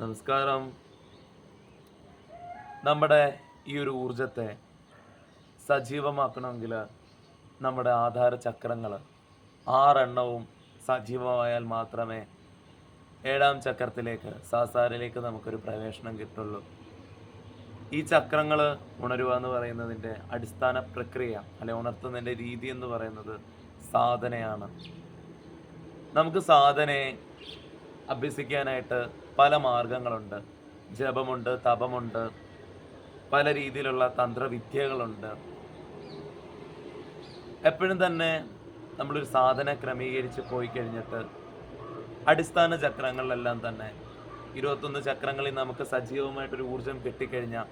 നമസ്കാരം. നമ്മുടെ ഈ ഒരു ഊർജത്തെ സജീവമാക്കണമെങ്കിൽ നമ്മുടെ ആധാര ചക്രങ്ങൾ ആറെണ്ണവും സജീവമായാൽ മാത്രമേ ഏഴാം ചക്രത്തിലേക്ക് സാസാരിലേക്ക് നമുക്കൊരു പ്രവേശനം കിട്ടുള്ളൂ. ഈ ചക്രങ്ങൾ ഉണരുക എന്ന് പറയുന്നതിന്റെ അടിസ്ഥാന പ്രക്രിയ അല്ലെ ഉണർത്തുന്നതിന്റെ രീതി എന്ന് പറയുന്നത് സാധനയാണ്. നമുക്ക് സാധനയെ അഭ്യസിക്കാനായിട്ട് പല മാർഗങ്ങളുണ്ട്. ജപമുണ്ട് തപമുണ്ട് പല രീതിയിലുള്ള തന്ത്രവിദ്യകളുണ്ട്. എപ്പോഴും തന്നെ നമ്മളൊരു സാധന ക്രമീകരിച്ച് പോയി കഴിഞ്ഞിട്ട് അടിസ്ഥാന ചക്രങ്ങളിലെല്ലാം തന്നെ ഇരുപത്തൊന്ന് ചക്രങ്ങളിൽ നമുക്ക് സജീവമായിട്ടൊരു ഊർജം കിട്ടിക്കഴിഞ്ഞാൽ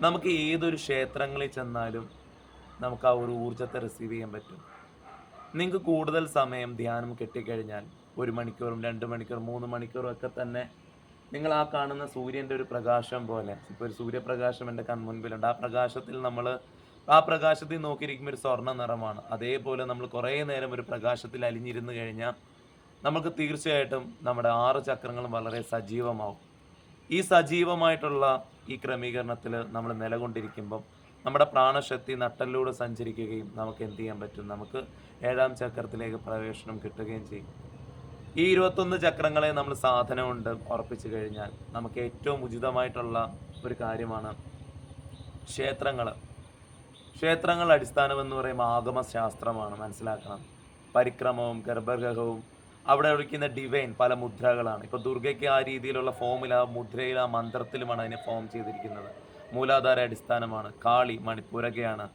നമുക്ക് ഏതൊരു ക്ഷേത്രങ്ങളിൽ ചെന്നാലും നമുക്ക് ആ ഒരു ഊർജത്തെ റിസീവ് ചെയ്യാൻ പറ്റും. നിങ്ങൾക്ക് കൂടുതൽ സമയം ധ്യാനം കിട്ടിക്കഴിഞ്ഞാൽ ഒരു മണിക്കൂറും രണ്ട് മണിക്കൂർ മൂന്ന് മണിക്കൂറും ഒക്കെ തന്നെ നിങ്ങൾ ആ കാണുന്ന സൂര്യന്റെ ഒരു പ്രകാശം പോലെ. ഇപ്പോൾ ഒരു സൂര്യപ്രകാശം എന്റെ കൺമുൻപിലുണ്ട് ആ പ്രകാശത്തിൽ നമ്മൾ ആ പ്രകാശത്തിൽ നോക്കിയിരിക്കുമ്പോൾ ഒരു സ്വർണ നിറമാണ്. അതേപോലെ നമ്മൾ കുറേ നേരം ഒരു പ്രകാശത്തിൽ അലിഞ്ഞിരുന്നു കഴിഞ്ഞാൽ നമുക്ക് തീർച്ചയായിട്ടും നമ്മുടെ ആറ് ചക്രങ്ങളും വളരെ സജീവമാവും. ഈ സജീവമായിട്ടുള്ള ഈ ക്രമീകരണത്തിൽ നമ്മൾ നിലകൊണ്ടിരിക്കുമ്പം നമ്മുടെ പ്രാണശക്തി നട്ടലിലൂടെ സഞ്ചരിക്കുകയും നമുക്ക് എന്ത് ചെയ്യാൻ പറ്റും? നമുക്ക് ഏഴാം ചക്രത്തിലേക്ക് പ്രവേശനം കിട്ടുകയും ചെയ്യും. ഈ ഇരുപത്തൊന്ന് ചക്രങ്ങളെ നമ്മൾ സാധനം കൊണ്ട് ഉറപ്പിച്ചു കഴിഞ്ഞാൽ നമുക്ക് ഏറ്റവും ഉചിതമായിട്ടുള്ള ഒരു കാര്യമാണ് ക്ഷേത്രങ്ങൾ ക്ഷേത്രങ്ങൾ അടിസ്ഥാനമെന്ന് പറയുമ്പോൾ ആഗമശാസ്ത്രമാണ് മനസ്സിലാക്കണം. പരിക്രമവും ഗർഭഗ്രഹവും അവിടെ ഒഴിക്കുന്ന ഡിവൈൻ പല മുദ്രകളാണ്. ഇപ്പോൾ ദുർഗയ്ക്ക് ആ രീതിയിലുള്ള ഫോമിൽ ആ മുദ്രയിൽ ആ മന്ത്രത്തിലുമാണ് അതിനെ ഫോം ചെയ്തിരിക്കുന്നത്. മൂലാധാര അടിസ്ഥാനമാണ് കാളി മണിപ്പുരകയാണ്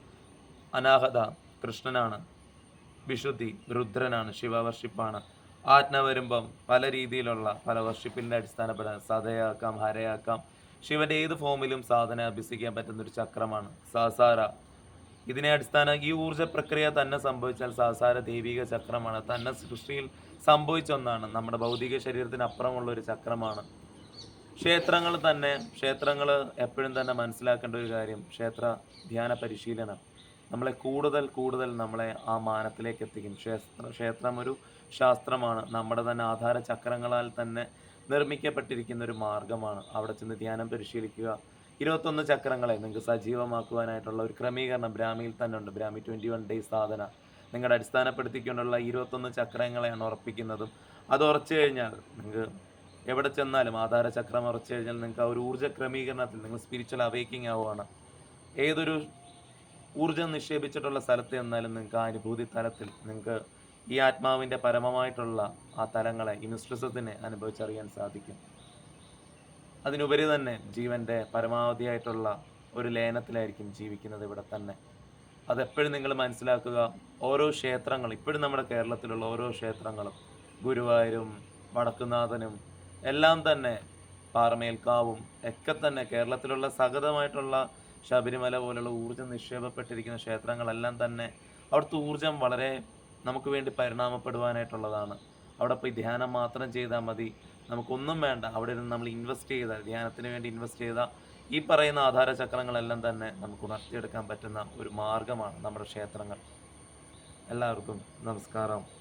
അനാഹത കൃഷ്ണനാണ് വിശുദ്ധി രുദ്രനാണ് ശിവവർഷിപ്പാണ് ആജ്ഞ വരുമ്പം പല രീതിയിലുള്ള പല വർഷിപ്പിന്റെ അടിസ്ഥാനപ്പെടാൻ സതയാക്കാം ഹരയാക്കാം. ശിവന്റെ ഏത് ഫോമിലും സാധന അഭ്യസിക്കാൻ പറ്റുന്ന ഒരു ചക്രമാണ് സഹസാര ഇതിനെ അടിസ്ഥാന ഈ ഊർജ പ്രക്രിയ തന്നെ സംഭവിച്ചാൽ സഹസാര ദൈവിക ചക്രമാണ്. തന്നെ സൃഷ്ടിയിൽ സംഭവിച്ച ഒന്നാണ്. നമ്മുടെ ഭൗതിക ശരീരത്തിനപ്പുറമുള്ള ഒരു ചക്രമാണ്. ക്ഷേത്രങ്ങൾ തന്നെ ക്ഷേത്രങ്ങൾ എപ്പോഴും തന്നെ മനസ്സിലാക്കേണ്ട ഒരു കാര്യം ക്ഷേത്ര ധ്യാന പരിശീലനം. നമ്മളെ കൂടുതൽ കൂടുതൽ നമ്മളെ ആ മാനത്തിലേക്ക് എത്തിക്കും. ക്ഷേത്ര ക്ഷേത്രം ഒരു ശാസ്ത്രമാണ്. നമ്മുടെ തന്നെ ആധാര ചക്രങ്ങളാൽ തന്നെ നിർമ്മിക്കപ്പെട്ടിരിക്കുന്ന ഒരു മാർഗമാണ്. അവിടെ ചെന്ന് ധ്യാനം പരിശീലിക്കുക. ഇരുപത്തൊന്ന് ചക്രങ്ങളെ നിങ്ങൾക്ക് സജീവമാക്കുവാനായിട്ടുള്ള ഒരു ക്രമീകരണം ബ്രാഹ്മിയിൽ തന്നെ ഉണ്ട്. ബ്രാഹ്മി ട്വന്റി വൺ ഡേയ്സ് സാധന. നിങ്ങളുടെ അടിസ്ഥാനപ്പെടുത്തിക്കൊണ്ടുള്ള ഇരുപത്തൊന്ന് ചക്രങ്ങളെയാണ് ഉറപ്പിക്കുന്നതും. അത് ഉറച്ചു കഴിഞ്ഞാൽ നിങ്ങൾക്ക് എവിടെ ചെന്നാലും ആധാര ചക്രം ഉറച്ചു കഴിഞ്ഞാൽ നിങ്ങൾക്ക് ആ ഒരു ഊർജ ക്രമീകരണത്തിൽ നിങ്ങൾ സ്പിരിച്വൽ അവേക്കിംഗ് ആവുകയാണ് ഏതൊരു ഊർജം നിക്ഷേപിച്ചിട്ടുള്ള സ്ഥലത്ത് എന്നാലും നിങ്ങൾക്ക് ആ അനുഭൂതി തലത്തിൽ നിങ്ങൾക്ക് ഈ ആത്മാവിന്റെ പരമമായിട്ടുള്ള ആ തലങ്ങളെ ഈ മിശ്രിസത്തിനെ അനുഭവിച്ചറിയാൻ സാധിക്കും. അതിനുപരി തന്നെ ജീവന്റെ പരമാവധിയായിട്ടുള്ള ഒരു ലയനത്തിലായിരിക്കും ജീവിക്കുന്നത് ഇവിടെ തന്നെ. അതെപ്പോഴും നിങ്ങൾ മനസ്സിലാക്കുക ഓരോ ക്ഷേത്രങ്ങൾ ഇപ്പോഴും നമ്മുടെ കേരളത്തിലുള്ള ഓരോ ക്ഷേത്രങ്ങളും ഗുരുവായൂരും വടക്കുനാഥനും എല്ലാം തന്നെ പാറമേൽക്കാവും ഒക്കെ തന്നെ കേരളത്തിലുള്ള സഹതമായിട്ടുള്ള ശബരിമല പോലുള്ള ഊർജം നിക്ഷേപപ്പെട്ടിരിക്കുന്ന ക്ഷേത്രങ്ങളെല്ലാം തന്നെ അവിടുത്തെ ഊർജം വളരെ നമുക്ക് വേണ്ടി പരിണാമപ്പെടുവാനായിട്ടുള്ളതാണ്. അവിടെ പോയി ധ്യാനം മാത്രം ചെയ്താൽ മതി. നമുക്കൊന്നും വേണ്ട. അവിടെ ഇരുന്ന് നമ്മൾ ഇൻവെസ്റ്റ് ചെയ്താൽ ധ്യാനത്തിന് വേണ്ടി ഇൻവെസ്റ്റ് ചെയ്ത ഈ പറയുന്ന ആധാര ചക്രങ്ങളെല്ലാം തന്നെ നമുക്ക് ഉണർത്തിയെടുക്കാൻ പറ്റുന്ന ഒരു മാർഗമാണ് നമ്മുടെ ക്ഷേത്രങ്ങൾ. എല്ലാവർക്കും നമസ്കാരം.